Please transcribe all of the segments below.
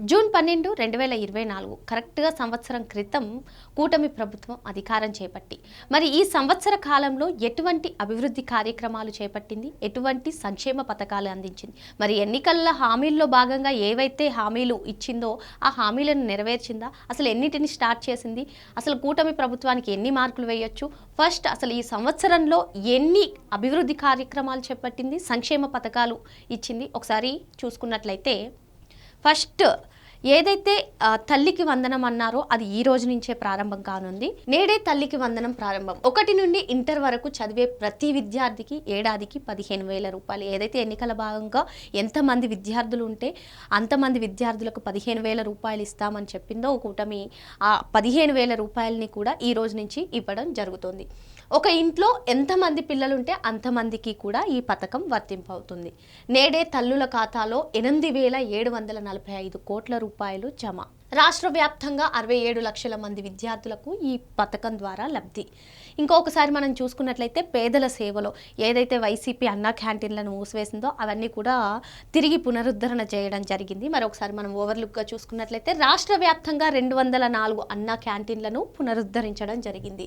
June పన్నెండు రెండు వేల ఇరవై నాలుగు కరెక్ట్గా సంవత్సరం క్రితం కూటమి ప్రభుత్వం అధికారం చేపట్టి. మరి ఈ సంవత్సర కాలంలో ఎటువంటి అభివృద్ధి కార్యక్రమాలు చేపట్టింది? ఎటువంటి సంక్షేమ పథకాలు అందించింది? మరి ఎన్నికల హామీల్లో భాగంగా ఏవైతే హామీలు ఇచ్చిందో ఆ హామీలను నెరవేర్చిందా? అసలు ఎన్నిటిని స్టార్ట్ చేసింది? అసలు కూటమి ప్రభుత్వానికి ఎన్ని మార్కులు వేయొచ్చు? ఫస్ట్ అసలు ఈ సంవత్సరంలో ఎన్ని అభివృద్ధి కార్యక్రమాలు చేపట్టింది? సంక్షేమ పథకాలు ఇచ్చింది? ఒకసారి చూసుకున్నట్లయితే ఫస్ట్ ఏదైతే తల్లికి వందనం అన్నారో అది ఈ రోజు నుంచే ప్రారంభం కానుంది. నేడే తల్లికి వందనం ప్రారంభం. ఒకటి నుండి ఇంటర్ వరకు చదివే ప్రతి విద్యార్థికి ఏడాదికి పదిహేను వేల రూపాయలు. ఏదైతే ఎన్నికల భాగంగా ఎంతమంది విద్యార్థులు ఉంటే అంతమంది విద్యార్థులకు పదిహేను వేల రూపాయలు ఇస్తామని చెప్పిందో కూటమి ఆ పదిహేను వేల రూపాయలని కూడా ఈ రోజు నుంచి ఇవ్వడం జరుగుతుంది. ఒక ఇంట్లో ఎంతమంది పిల్లలు ఉంటే అంతమందికి కూడా ఈ పథకం వర్తింపవుతుంది. నేడే తల్లుల ఖాతాలో ఎనిమిది వేల ఏడు వందల నలభై ఐదు కోట్ల రూపాయలు జమ. రాష్ట్ర వ్యాప్తంగా అరవై ఏడు లక్షల మంది విద్యార్థులకు ఈ పథకం ద్వారా లబ్ధి. ఇంకొకసారి మనం చూసుకున్నట్లయితే పేదల సేవలో ఏదైతే వైసీపీ అన్నా క్యాంటీన్లను మూసివేసిందో అవన్నీ కూడా తిరిగి పునరుద్ధరణ చేయడం జరిగింది. మరొకసారి మనం ఓవర్లుక్గా చూసుకున్నట్లయితే రాష్ట్ర వ్యాప్తంగా రెండు వందల నాలుగు అన్నా క్యాంటీన్లను పునరుద్ధరించడం జరిగింది.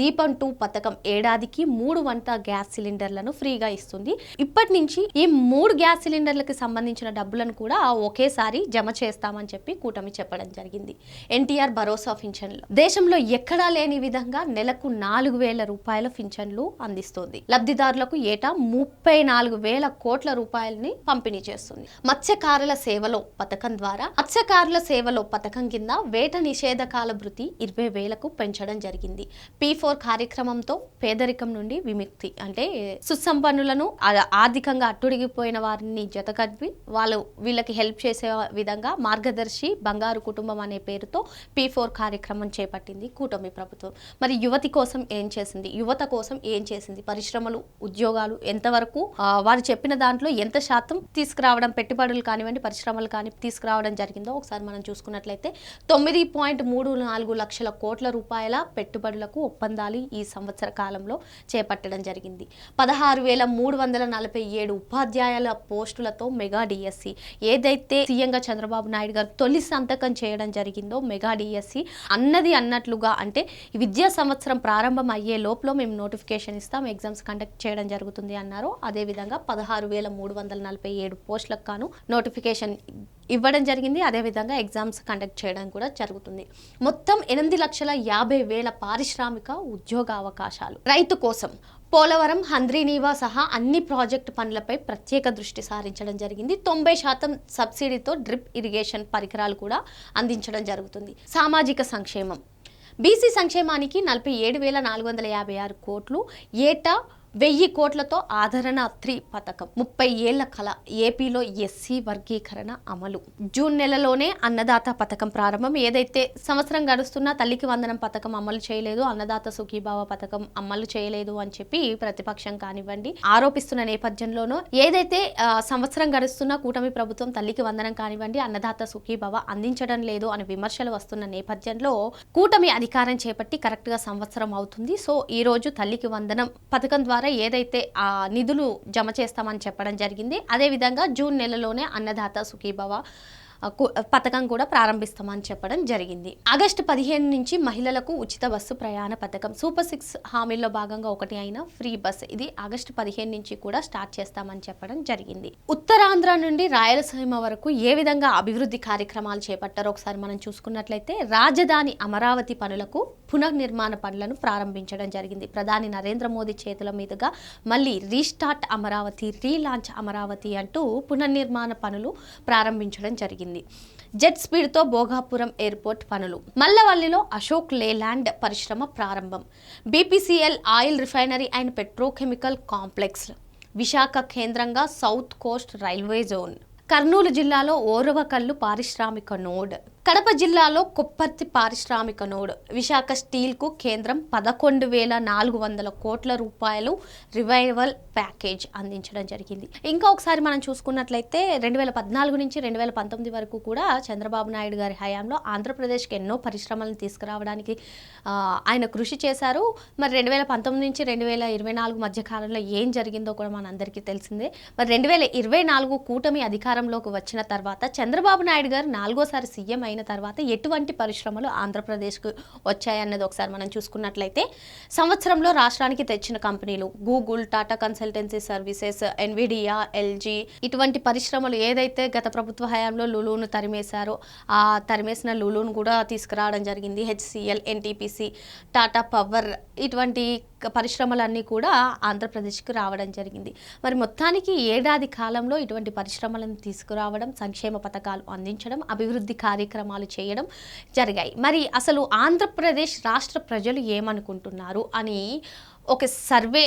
దీపం టూ పథకం ఏడాదికి మూడు వంట గ్యాస్ సిలిండర్లను ఫ్రీగా ఇస్తుంది. ఇప్పటి నుంచి ఈ మూడు గ్యాస్ సిలిండర్లకు సంబంధించిన డబ్బులను కూడా ఒకేసారి జమ చేస్తామని చెప్పి కూటమి చెప్పడం జరిగింది. ఎన్టీఆర్ భరోసా పింఛన్లు. దేశంలో ఎక్కడా లేని విధంగా నెలకు నాలుగు వేల రూపాయల పింఛన్లు అందిస్తుంది. లబ్ధిదారులకు ఏటా ముప్పై నాలుగు వేల కోట్ల రూపాయలని పంపిణీ చేస్తుంది. మత్స్యకారుల సేవలో పథకం ద్వారా మత్స్యకారుల సేవలో పథకం కింద వేట నిషేధకాల భృతి ఇరవై వేలకు పెంచడం జరిగింది. పి ఫోర్ కార్యక్రమంతో పేదరికం నుండి విముక్తి అంటే సుసంపన్నులను ఆర్థికంగా అట్టుడిగిపోయిన వారిని జతకట్టి వాళ్ళు వీళ్ళకి హెల్ప్ చేసే విధంగా మార్గదర్శి బంగారు కుటుంబం అనే పేరుతో పి ఫోర్ కార్యక్రమం చేపట్టింది కూటమి ప్రభుత్వం. మరి యువతి కోసం ఏం చేసింది? యువత కోసం ఏం చేసింది? పరిశ్రమలు ఉద్యోగాలు ఎంతవరకు? వారు చెప్పిన దాంట్లో ఎంత శాతం తీసుకురావడం పెట్టుబడులు కానివ్వండి పరిశ్రమలు కానీ తీసుకురావడం జరిగిందో ఒకసారి మనం చూసుకున్నట్లయితే తొమ్మిది పాయింట్ మూడు నాలుగు లక్షల కోట్ల రూపాయల పెట్టుబడులకు ఒప్పందాలు ఈ సంవత్సర కాలంలో చేపట్టడం జరిగింది. పదహారు వేల మూడు వందల నలభై ఏడు ఉపాధ్యాయుల పోస్టులతో మెగా డిఎస్సి ఏదైతే సీఎంగా చంద్రబాబు నాయుడు గారు తొలి సంతకం చేయడం జరిగిందో మెగా డిఎస్సి అన్నది అన్నట్లుగా అంటే ఈ విద్యా సంవత్సరం ప్రారంభం అయ్యే లోపల మేము నోటిఫికేషన్ ఇస్తాం ఎగ్జామ్స్ కండక్ట్ చేయడం జరుగుతుంది అన్నారు. అదేవిధంగా పదహారు వేల మూడు వందల నలభై ఏడు పోస్టులకు గాను నోటిఫికేషన్ ఇవ్వడం జరిగింది. అదేవిధంగా ఎగ్జామ్స్ కండక్ట్ చేయడం కూడా జరుగుతుంది. మొత్తం ఎనిమిది లక్షల యాభై వేల పారిశ్రామిక ఉద్యోగ అవకాశాలు. రైతు కోసం పోలవరం హంద్రీనీవా సహా అన్ని ప్రాజెక్టు పనులపై ప్రత్యేక దృష్టి సారించడం జరిగింది. తొంభై శాతం సబ్సిడీతో డ్రిప్ ఇరిగేషన్ పరికరాలు కూడా అందించడం జరుగుతుంది. సామాజిక సంక్షేమం. బీసీ సంక్షేమానికి నలభై ఏడు వేల నాలుగు వందల యాభై ఆరు కోట్లు. ఏటా వెయ్యి కోట్లతో ఆదరణ త్రీ పథకం. ముప్పై ఏళ్ళ కళ ఏపీలో ఎస్సీ వర్గీకరణ అమలు. జూన్ నెలలోనే అన్నదాత పథకం ప్రారంభం. ఏదైతే సంవత్సరం గడుస్తున్నా తల్లికి వందనం పథకం అమలు చేయలేదు అన్నదాత సుఖీభావ పథకం అమలు చేయలేదు అని చెప్పి ప్రతిపక్షం కానివ్వండి ఆరోపిస్తున్న నేపథ్యంలోనూ ఏదైతే సంవత్సరం గడుస్తున్నా కూటమి ప్రభుత్వం తల్లికి వందనం కానివ్వండి అన్నదాత సుఖీభావ అందించడం లేదు అని విమర్శలు వస్తున్న నేపథ్యంలో కూటమి అధికారం చేపట్టి కరెక్ట్గా సంవత్సరం అవుతుంది. సో ఈ రోజు తల్లికి వందనం పథకం ద్వారా ఏదైతే ఆ నిధులు జమ చేస్తామని చెప్పడం జరిగింది అదేవిధంగా జూన్ నెలలోనే అన్నదాత సుఖీభవ పథకం కూడా ప్రారంభిస్తామని చెప్పడం జరిగింది. ఆగస్టు పదిహేను నుంచి మహిళలకు ఉచిత బస్సు ప్రయాణ పథకం. సూపర్ సిక్స్ హామీల్లో భాగంగా ఒకటి అయిన ఫ్రీ బస్ ఇది ఆగస్టు పదిహేను నుంచి కూడా స్టార్ట్ చేస్తామని చెప్పడం జరిగింది. ఉత్తరాంధ్ర నుండి రాయలసీమ వరకు ఏ విధంగా అభివృద్ధి కార్యక్రమాలు చేపట్టారో ఒకసారి మనం చూసుకున్నట్లయితే రాజధాని అమరావతి పనులకు పునర్నిర్మాణ పనులను ప్రారంభించడం జరిగింది. ప్రధాని నరేంద్ర మోదీ చేతుల మీదుగా మళ్ళీ రీస్టార్ట్ అమరావతి రీలాంచ్ అమరావతి అంటూ పునర్నిర్మాణ పనులు ప్రారంభించడం జరిగింది. జెట్ స్పీడ్తో భోగాపురం ఎయిర్పోర్ట్ పనులు. మల్లవల్లిలో అశోక్ లేలాండ్ పరిశ్రమ ప్రారంభం. BPCL oil refinery and petrochemical complex. Visakha కేంద్రంగా south coast railway zone. Kurnool జిల్లాలో ఓరవకల్లు పారిశ్రామిక నోడ్. కడప జిల్లాలో కొప్పర్తి పారిశ్రామిక నోడ్. విశాఖ స్టీల్కు కేంద్రం పదకొండు వేల నాలుగు వందల కోట్ల రూపాయలు రివైవల్ ప్యాకేజ్ అందించడం జరిగింది. ఇంకా ఒకసారి మనం చూసుకున్నట్లయితే రెండు వేల పద్నాలుగు నుంచి రెండు వేల పంతొమ్మిది వరకు కూడా చంద్రబాబు నాయుడు గారి హయాంలో ఆంధ్రప్రదేశ్కి ఎన్నో పరిశ్రమలను తీసుకురావడానికి ఆయన కృషి చేశారు. మరి రెండు వేల పంతొమ్మిది నుంచి రెండు వేల ఇరవై నాలుగు మధ్య కాలంలో ఏం జరిగిందో కూడా మనందరికీ తెలిసిందే. మరి రెండు వేల ఇరవై నాలుగు కూటమి అధికారంలోకి వచ్చిన తర్వాత చంద్రబాబు నాయుడు గారు నాలుగోసారి సీఎం అయిన తర్వాత ఎటువంటి పరిశ్రమలు ఆంధ్రప్రదేశ్కు వచ్చాయన్నది ఒకసారి మనం చూసుకున్నట్లయితే సంవత్సరంలో రాష్ట్రానికి తెచ్చిన కంపెనీలు Google Tata consultancy services Nvidia LG ఇటువంటి పరిశ్రమలు ఏదైతే గత ప్రభుత్వ హయాంలో లులును తరిమేశారో ఆ తరిమేసిన లులును కూడా తీసుకురావడం జరిగింది. హెచ్సిఎల్ ఎన్టీపీసీ టాటా పవర్ ఇటువంటి పరిశ్రమలన్నీ కూడా ఆంధ్రప్రదేశ్కి రావడం జరిగింది. మరి మొత్తానికి ఏడాది కాలంలో ఇటువంటి పరిశ్రమలను తీసుకురావడం సంక్షేమ పథకాలు అందించడం అభివృద్ధి కార్యక్రమం కార్యక్రమాలు చేయడం జరిగాయి. మరి అసలు ఆంధ్రప్రదేశ్ రాష్ట్ర ప్రజలు ఏమనుకుంటున్నారు అని ఒక సర్వే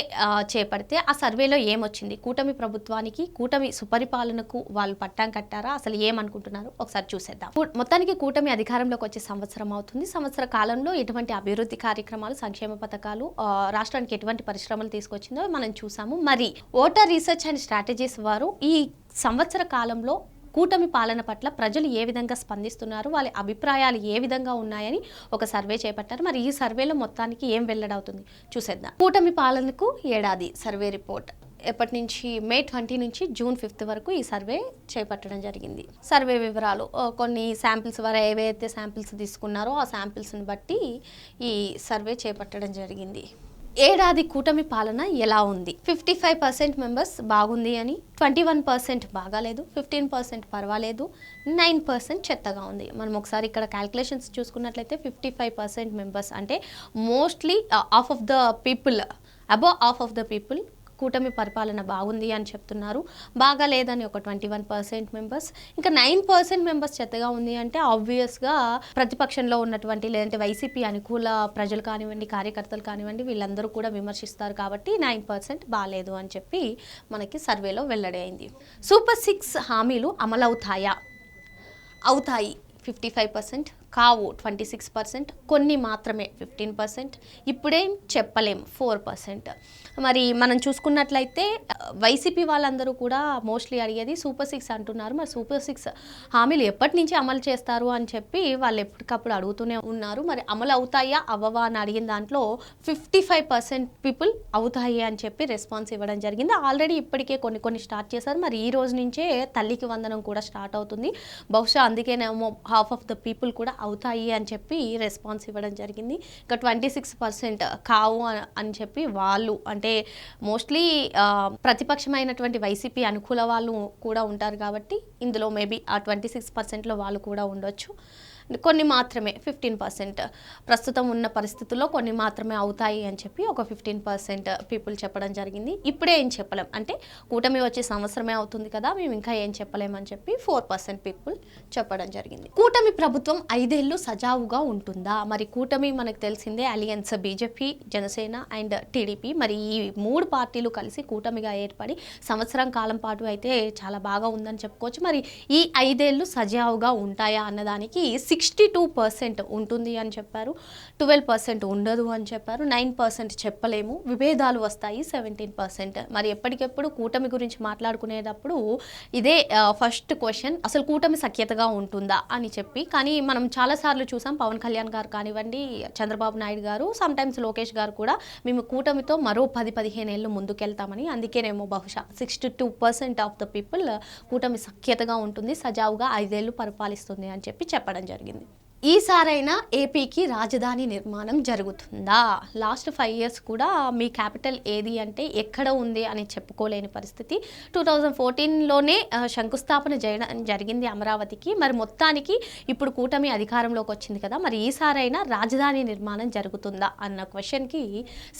చేపడితే ఆ సర్వేలో ఏమొచ్చింది? కూటమి ప్రభుత్వానికి కూటమి సుపరిపాలనకు వాళ్ళు పట్టం కట్టారా? అసలు ఏమనుకుంటున్నారు? ఒకసారి చూసేద్దాం. మొత్తానికి కూటమి అధికారంలోకి వచ్చే సంవత్సరం అవుతుంది. సంవత్సర కాలంలో ఎటువంటి అభివృద్ధి కార్యక్రమాలు సంక్షేమ పథకాలు రాష్ట్రానికి ఎటువంటి పరిశ్రమలు తీసుకొచ్చిందో మనం చూసాము. మరి ఓటర్ రీసెర్చ్ అండ్ స్ట్రాటజీస్ వారు ఈ సంవత్సర కాలంలో కూటమి పాలన పట్ల ప్రజలు ఏ విధంగా స్పందిస్తున్నారు వాళ్ళ అభిప్రాయాలు ఏ విధంగా ఉన్నాయని ఒక సర్వే చేపట్టారు. మరి ఈ సర్వేలో మొత్తానికి ఏం వెల్లడవుతుంది చూసేద్దాం. కూటమి పాలనకు ఏడాది సర్వే రిపోర్ట్. ఎప్పటి నుంచి? మే ట్వంటీ నుంచి జూన్ ఫిఫ్త్ వరకు ఈ సర్వే చేపట్టడం జరిగింది. సర్వే వివరాలు కొన్ని శాంపిల్స్ వారు ఏవైతే శాంపిల్స్ తీసుకున్నారో ఆ శాంపిల్స్ని బట్టి ఈ సర్వే చేపట్టడం జరిగింది. ఏడాది కూటమి పాలన ఎలా ఉంది? ఫిఫ్టీ ఫైవ్ పర్సెంట్ మెంబర్స్ బాగుంది అని ట్వంటీ వన్ పర్సెంట్ బాగాలేదు ఫిఫ్టీన్ పర్సెంట్ పర్వాలేదు నైన్ పర్సెంట్ చెత్తగా ఉంది. మనం ఒకసారి ఇక్కడ క్యాల్కులేషన్స్ చూసుకున్నట్లయితే ఫిఫ్టీ ఫైవ్ పర్సెంట్ మెంబర్స్ అంటే mostly of of the people above of of the people కూటమి పరిపాలన బాగుంది అని చెప్తున్నారు. బాగా లేదని ఒక ట్వంటీ వన్ పర్సెంట్ మెంబర్స్. ఇంకా నైన్ పర్సెంట్ మెంబర్స్ చెత్తగా ఉంది అంటే ఆబ్వియస్గా ప్రతిపక్షంలో ఉన్నటువంటి లేదంటే వైసీపీ అనుకూల ప్రజలు కానివ్వండి కార్యకర్తలు కానివ్వండి వీళ్ళందరూ కూడా విమర్శిస్తారు కాబట్టి నైన్ పర్సెంట్ బాగాలేదు అని చెప్పి మనకి సర్వేలో వెల్లడి అయింది. సూపర్ సిక్స్ హామీలు అమలవుతాయా అవుతాయి. Fifty five percent. కావు ట్వంటీ సిక్స్ పర్సెంట్. కొన్ని మాత్రమే ఫిఫ్టీన్ పర్సెంట్. ఇప్పుడేం చెప్పలేం. Four percent. మరి మనం చూసుకున్నట్లయితే వైసీపీ వాళ్ళందరూ కూడా మోస్ట్లీ అడిగేది సూపర్ సిక్స్ అంటున్నారు. మరి సూపర్ సిక్స్ హామీలు ఎప్పటి నుంచి అమలు చేస్తారు అని చెప్పి వాళ్ళు ఎప్పటికప్పుడు అడుగుతూనే ఉన్నారు. మరి అమలు అవుతాయా? అవ్వవా అని అడిగిన దాంట్లో ఫిఫ్టీ ఫైవ్ పర్సెంట్ పీపుల్ అవుతాయి అని చెప్పి రెస్పాన్స్ ఇవ్వడం జరిగింది. ఆల్రెడీ ఇప్పటికే కొన్ని కొన్ని స్టార్ట్ చేశారు. మరి ఈ రోజు నుంచే తల్లికి వందనం కూడా స్టార్ట్ అవుతుంది. బహుశా అందుకేనేమో హాఫ్ ఆఫ్ ద పీపుల్ కూడా అవుతాయి అని చెప్పి రెస్పాన్స్ ఇవ్వడం జరిగింది. ఇంకా ట్వంటీ సిక్స్ పర్సెంట్ కావు అని చెప్పి వాళ్ళు అంటే మోస్ట్లీ ప్రతిపక్షమైనటువంటి వైసీపీ అనుకూల వాళ్ళు కూడా ఉంటారు కాబట్టి ఇందులో మేబీ ఆ ట్వంటీ సిక్స్ పర్సెంట్లో వాళ్ళు కూడా ఉండొచ్చు. కొన్ని మాత్రమే ఫిఫ్టీన్ పర్సెంట్ ప్రస్తుతం ఉన్న పరిస్థితుల్లో కొన్ని మాత్రమే అవుతాయి అని చెప్పి ఒక ఫిఫ్టీన్ పర్సెంట్ పీపుల్ చెప్పడం జరిగింది. ఇప్పుడే ఏం చెప్పలేం. అంటే కూటమి వచ్చే సంవత్సరమే అవుతుంది కదా మేము ఇంకా ఏం చెప్పలేమని చెప్పి ఫోర్ పర్సెంట్ పీపుల్ చెప్పడం జరిగింది. కూటమి ప్రభుత్వం ఐదేళ్ళు సజావుగా ఉంటుందా? మరి కూటమి మనకు తెలిసిందే alliance BJP Janasena and TDP మరి ఈ మూడు పార్టీలు కలిసి కూటమిగా ఏర్పడి సంవత్సరం కాలం పాటు అయితే చాలా బాగా ఉందని చెప్పుకోవచ్చు. మరి ఈ ఐదేళ్ళు సజావుగా ఉంటాయా అన్నదానికి సిక్స్టీ టూ పర్సెంట్ ఉంటుంది అని చెప్పారు. ట్వెల్వ్ పర్సెంట్ ఉండదు అని చెప్పారు. నైన్ పర్సెంట్ చెప్పలేము. విభేదాలు వస్తాయి సెవెంటీన్ పర్సెంట్. మరి ఎప్పటికెప్పుడు కూటమి గురించి మాట్లాడుకునేటప్పుడు ఇదే ఫస్ట్ క్వశ్చన్ అసలు కూటమి సఖ్యతగా ఉంటుందా అని చెప్పి. కానీ మనం చాలాసార్లు చూసాం పవన్ కళ్యాణ్ గారు కానివ్వండి చంద్రబాబు నాయుడు గారు సమ్టైమ్స్ లోకేష్ గారు కూడా మేము కూటమితో మరో పది పదిహేను ఏళ్ళు ముందుకెళ్తామని అందుకేనేమో బహుశా sixty two percent of the people కూటమి సఖ్యతగా ఉంటుంది సజావుగా ఐదేళ్ళు పరిపాలిస్తుంది అని చెప్పి చెప్పడం జరిగింది. జరిగింది ఈసారైనా ఏపీకి రాజధాని నిర్మాణం జరుగుతుందా? లాస్ట్ ఫైవ్ ఇయర్స్ కూడా మీ క్యాపిటల్ ఏది అంటే ఎక్కడ ఉంది అని చెప్పుకోలేని పరిస్థితి. టూ థౌజండ్ ఫోర్టీన్లోనే శంకుస్థాపన చేయడం జరిగింది అమరావతికి. మరి మొత్తానికి ఇప్పుడు కూటమి అధికారంలోకి వచ్చింది కదా మరి ఈసారైనా రాజధాని నిర్మాణం జరుగుతుందా అన్న క్వశ్చన్కి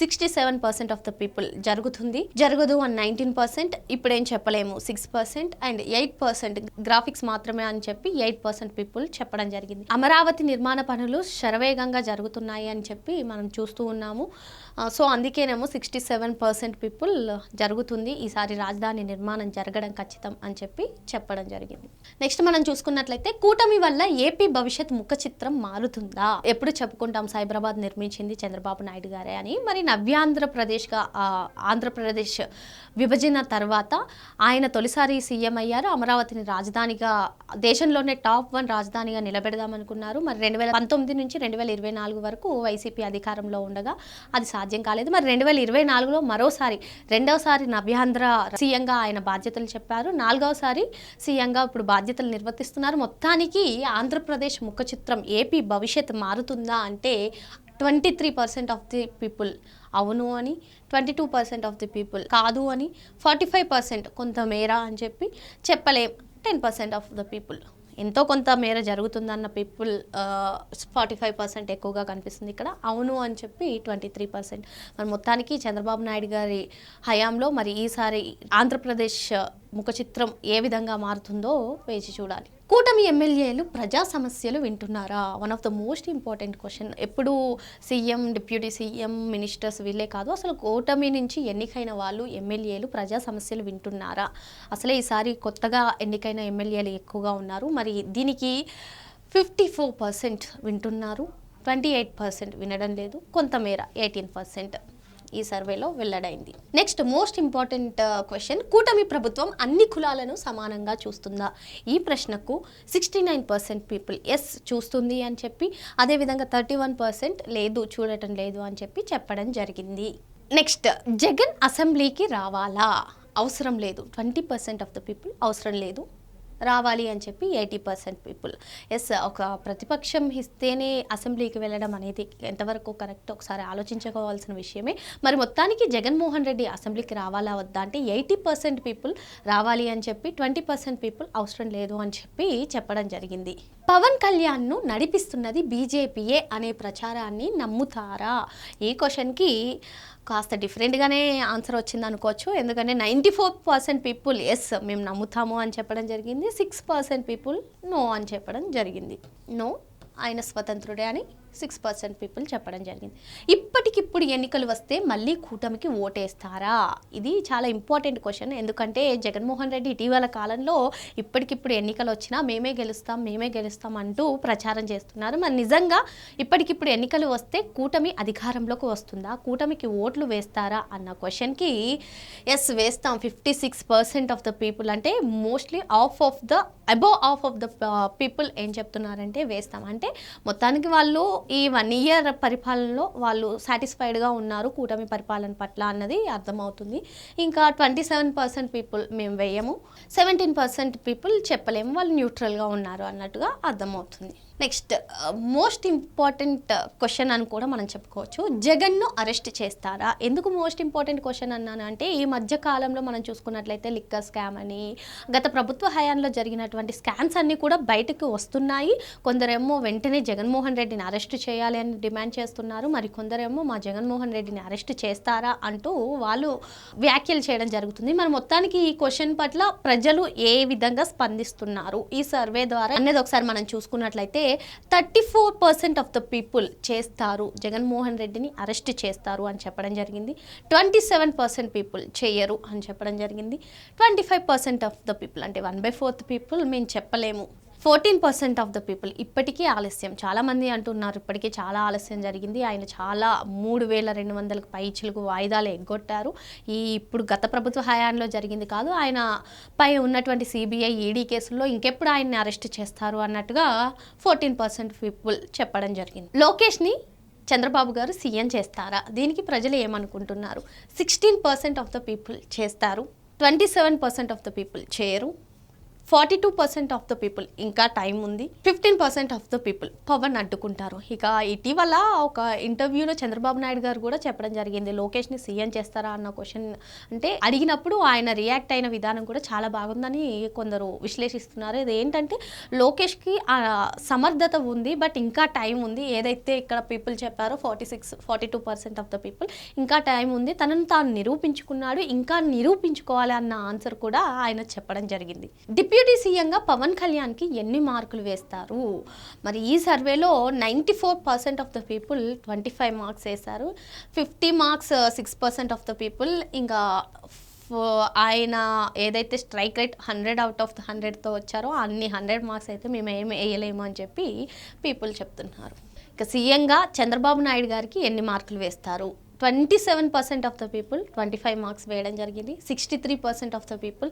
sixty seven percent of the people జరుగుతుంది. జరగదు అని నైన్టీన్ పర్సెంట్ ఇప్పుడేం చెప్పలేము. Six percent and eight percent graphics మాత్రమే అని చెప్పి ఎయిట్ పర్సెంట్ పీపుల్ చెప్పడం జరిగింది. అమరావతి నిర్మాణ పనులు శరవేగంగా జరుగుతున్నాయి అని చెప్పి మనం చూస్తూ ఉన్నాము. సో అందుకేనేమో సిక్స్టీ సెవెన్ పర్సెంట్ పీపుల్ జరుగుతుంది ఈసారి రాజధాని నిర్మాణం జరగడం ఖచ్చితం అని చెప్పి చెప్పడం జరిగింది. నెక్స్ట్ మనం చూసుకున్నట్లయితే కూటమి వల్ల ఏపీ భవిష్యత్ ముఖ చిత్రం మారుతుందా? ఎప్పుడు చెప్పుకుంటాం సైబరాబాద్ నిర్మించింది చంద్రబాబు నాయుడు గారే అని. మరి నవ్యాంధ్రప్రదేశ్గా ఆంధ్రప్రదేశ్ విభజన తర్వాత ఆయన తొలిసారి సీఎం అయ్యారు. అమరావతిని రాజధానిగా దేశంలోనే టాప్ వన్ రాజధానిగా నిలబెడదామనుకున్నారు. మరి రెండు వేల పంతొమ్మిది నుంచి రెండు వేల ఇరవై నాలుగు వరకు వైసీపీ అధికారంలో ఉండగా అది సాధ్యం సాధ్యం కాలేదు. మరి రెండు వేల ఇరవై నాలుగులో మరోసారి రెండవసారి నవ్యాంధ్ర సీఎంగా ఆయన బాధ్యతలు చెప్పారు. నాలుగవసారి సీఎంగా ఇప్పుడు బాధ్యతలు నిర్వర్తిస్తున్నారు. మొత్తానికి ఆంధ్రప్రదేశ్ ముఖ చిత్రం ఏపీ భవిష్యత్ మారుతుందా అంటే twenty three percent of the people అవును అని twenty two percent of the people కాదు అని ఫార్టీ ఫైవ్ పర్సెంట్ కొంతమేర అని చెప్పి చెప్పలేం. Ten percent of the people ఎంతో కొంత మేర జరుగుతుందన్న పీపుల్ ఫార్టీ ఫైవ్ పర్సెంట్ ఎక్కువగా కనిపిస్తుంది ఇక్కడ. అవును అని చెప్పి ట్వంటీ త్రీ పర్సెంట్. మరి మొత్తానికి చంద్రబాబు నాయుడు గారి హయాంలో మరి ఈసారి ఆంధ్రప్రదేశ్ ముఖ చిత్రం ఏ విధంగా మారుతుందో వేచి చూడాలి. కూటమి ఎమ్మెల్యేలు ప్రజా సమస్యలు వింటున్నారా? One of the most important question ఎప్పుడు సీఎం డిప్యూటీ సీఎం మినిస్టర్స్ వీళ్ళే కాదు అసలు కూటమి నుంచి ఎన్నికైన వాళ్ళు ఎమ్మెల్యేలు ప్రజా సమస్యలు వింటున్నారా? అసలే ఈసారి కొత్తగా ఎన్నికైన ఎమ్మెల్యేలు ఎక్కువగా ఉన్నారు. మరి దీనికి ఫిఫ్టీ ఫోర్ పర్సెంట్ వింటున్నారు. ట్వంటీ ఎయిట్ పర్సెంట్ వినడం లేదు. కొంతమేర ఎయిటీన్ పర్సెంట్ ఈ సర్వేలో వెల్లడైంది. Next most important uh, question కూటమి ప్రభుత్వం అన్ని కులాలను సమానంగా చూస్తుందా? ఈ ప్రశ్నకు sixty nine percent people yes చూస్తుంది అని చెప్పి అదేవిధంగా థర్టీ వన్ పర్సెంట్ లేదు చూడటం లేదు అని చెప్పి చెప్పడం జరిగింది. నెక్స్ట్ జగన్ అసెంబ్లీకి రావాలా? అవసరం లేదు. Twenty percent of the people అవసరం లేదు. రావాలి అని చెప్పి ఎయిటీ పర్సెంట్ పీపుల్. ఎస్ ఒక ప్రతిపక్షం ఇస్తేనే అసెంబ్లీకి వెళ్ళడం అనేది ఎంతవరకు కరెక్ట్ ఒకసారి ఆలోచించుకోవాల్సిన విషయమే. మరి మొత్తానికి జగన్మోహన్ రెడ్డి అసెంబ్లీకి రావాలా వద్దా అంటే ఎయిటీ పర్సెంట్ పీపుల్ రావాలి అని చెప్పి ట్వంటీ పర్సెంట్ పీపుల్ అవసరం లేదు అని చెప్పి చెప్పడం జరిగింది. పవన్ కళ్యాణ్ను నడిపిస్తున్నది బీజేపీయే అనే ప్రచారాన్ని నమ్ముతారా? ఈ క్వశ్చన్కి కాస్త డిఫరెంట్గానే ఆన్సర్ వచ్చింది అనుకోవచ్చు ఎందుకంటే ninety four percent people yes మేము నమ్ముతాము అని చెప్పడం జరిగింది. సిక్స్ పర్సెంట్ పీపుల్ నో అని చెప్పడం జరిగింది. నో ఆయన స్వతంత్రుడే అని సిక్స్ పర్సెంట్ పీపుల్ చెప్పడం జరిగింది. ఇప్పటికిప్పుడు ఎన్నికలు వస్తే మళ్ళీ కూటమికి ఓటేస్తారా? ఇది చాలా ఇంపార్టెంట్ క్వశ్చన్ ఎందుకంటే జగన్మోహన్ రెడ్డి ఇటీవల కాలంలో ఇప్పటికిప్పుడు ఎన్నికలు వచ్చినా మేమే గెలుస్తాం మేమే గెలుస్తాం అంటూ ప్రచారం చేస్తున్నారు. మరి నిజంగా ఇప్పటికిప్పుడు ఎన్నికలు వస్తే కూటమి అధికారంలోకి వస్తుందా? కూటమికి ఓట్లు వేస్తారా? అన్న క్వశ్చన్కి ఎస్ వేస్తాం. Fifty six percent of the people అంటే mostly of of the above of of the people ఏం చెప్తున్నారంటే వేస్తాం. అంటే మొత్తానికి వాళ్ళు ఈ వన్ ఇయర్ పరిపాలనలో వాళ్ళు సాటిస్ఫైడ్గా ఉన్నారు కూటమి పరిపాలన పట్ల అన్నది అర్థమవుతుంది. ఇంకా ట్వంటీ సెవెన్ పర్సెంట్ పీపుల్ మేము వేయము. సెవెంటీన్ పర్సెంట్ పీపుల్ చెప్పలేము. వాళ్ళు న్యూట్రల్గా ఉన్నారు అన్నట్టుగా అర్థమవుతుంది. నెక్స్ట్ మోస్ట్ ఇంపార్టెంట్ క్వశ్చన్ అని కూడా మనం చెప్పుకోవచ్చు. జగన్ను అరెస్ట్ చేస్తారా? ఎందుకు మోస్ట్ ఇంపార్టెంట్ క్వశ్చన్ అన్నాను అంటే ఈ మధ్య కాలంలో మనం చూసుకున్నట్లయితే లిక్కర్ స్కామ్ అని గత ప్రభుత్వ హయాంలో జరిగినటువంటి స్కామ్స్ అన్నీ కూడా బయటకు వస్తున్నాయి. కొందరేమో వెంటనే జగన్మోహన్ రెడ్డిని అరెస్ట్ చేయాలి అని డిమాండ్ చేస్తున్నారు. మరి కొందరేమో మా జగన్మోహన్ రెడ్డిని అరెస్ట్ చేస్తారా అంటూ వాళ్ళు వ్యాఖ్యలు చేయడం జరుగుతుంది. మరి మొత్తానికి ఈ క్వశ్చన్ పట్ల ప్రజలు ఏ విధంగా స్పందిస్తున్నారు? ఈ సర్వే ద్వారా అనేది ఒకసారి మనం చూసుకున్నట్లయితే thirty four percent of the people చేస్తారు. జగన్మోహన్ రెడ్డిని అరెస్ట్ చేస్తారు అని చెప్పడం జరిగింది. ట్వంటీ సెవెన్ పర్సెంట్ పీపుల్ చేయరు అని చెప్పడం జరిగింది. Twenty five percent of the people అంటే వన్ బై ఫోర్త్ పీపుల్ మేము చెప్పలేము. Fourteen percent of the people ఇప్పటికీ ఆలస్యం. చాలామంది అంటున్నారు ఇప్పటికీ చాలా ఆలస్యం జరిగింది. ఆయన చాలా మూడు వేల రెండు వందలకు పైచులకు వాయిదాలు ఎగ్గొట్టారు. ఈ ఇప్పుడు గత ప్రభుత్వ హయాంలో జరిగింది కాదు ఆయన పై ఉన్నటువంటి సిబిఐ ఈడీ కేసుల్లో ఇంకెప్పుడు ఆయన్ని అరెస్ట్ చేస్తారు అన్నట్టుగా ఫోర్టీన్ పర్సెంట్ పీపుల్ చెప్పడం జరిగింది. లోకేష్ని చంద్రబాబు గారు సీఎం చేస్తారా? దీనికి ప్రజలు ఏమనుకుంటున్నారు? Sixteen percent of the people చేస్తారు twenty seven percent of the people చేయరు forty two percent of the people ఇంకా టైం ఉంది. Fifteen percent of the people Pawan అడ్డుకుంటారు ఇక ఇటీవల ఒక ఇంటర్వ్యూలో చంద్రబాబు నాయుడు గారు కూడా చెప్పడం జరిగింది. లోకేష్ని సీఎం చేస్తారా అన్న క్వశ్చన్ అంటే అడిగినప్పుడు ఆయన రియాక్ట్ అయిన విధానం కూడా చాలా బాగుందని కొందరు విశ్లేషిస్తున్నారు. ఇది ఏంటంటే లోకేష్కి సమర్థత ఉంది బట్ ఇంకా టైం ఉంది. ఏదైతే ఇక్కడ పీపుల్ చెప్పారో forty six forty two percent of the people ఇంకా టైం ఉంది. తనను తాను నిరూపించుకున్నాడు. ఇంకా నిరూపించుకోవాలి అన్న ఆన్సర్ కూడా ఆయన చెప్పడం జరిగింది. డిపి డిప్యూటీ సీఎంగా పవన్ కళ్యాణ్కి ఎన్ని మార్కులు వేస్తారు? మరి ఈ సర్వేలో ninety four percent of the people twenty five marks వేశారు. Fifty marks uh, six percent of the people. ఇంకా ఆయన ఏదైతే strike rate hundred out of the హండ్రెడ్తో వచ్చారో అన్ని హండ్రెడ్ మార్క్స్ అయితే మేము ఏమి వేయలేము అని చెప్పి పీపుల్ చెప్తున్నారు. ఇక సీఎంగా చంద్రబాబు నాయుడు గారికి ఎన్ని మార్కులు వేస్తారు? Twenty seven percent of the people twenty five marks వేయడం జరిగింది. Sixty three percent of the people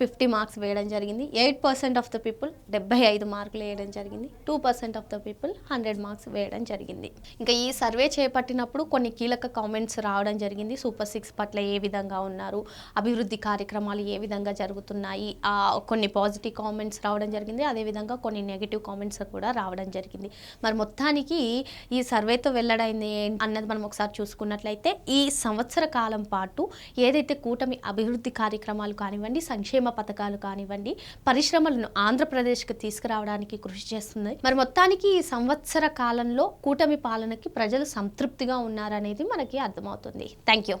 fifty marks వేయడం జరిగింది. Eight percent of the people డెబ్బై ఐదు మార్కులు వేయడం జరిగింది. Two percent of the people hundred marks వేయడం జరిగింది. ఇంకా ఈ సర్వే చేపట్టినప్పుడు కొన్ని కీలక కామెంట్స్ రావడం జరిగింది. సూపర్ సిక్స్ పట్ల ఏ విధంగా ఉన్నారు? అభివృద్ధి కార్యక్రమాలు ఏ విధంగా జరుగుతున్నాయి? కొన్ని పాజిటివ్ కామెంట్స్ రావడం జరిగింది. అదేవిధంగా కొన్ని నెగిటివ్ కామెంట్స్ కూడా రావడం జరిగింది. మరి మొత్తానికి ఈ సర్వేతో వెళ్ళడైంది అన్నది మనం ఒకసారి చూసుకున్నట్టు చూసుకున్నట్లయితే ఈ సంవత్సర కాలం పాటు ఏదైతే కూటమి అభివృద్ధి కార్యక్రమాలు కానివ్వండి సంక్షేమ పథకాలు కానివ్వండి పరిశ్రమలను ఆంధ్రప్రదేశ్కి తీసుకురావడానికి కృషి చేస్తుంది మరి మొత్తానికి ఈ సంవత్సర కాలంలో కూటమి పాలనకి ప్రజలు సంతృప్తిగా ఉన్నారనేది మనకి అర్థమవుతుంది. Thank you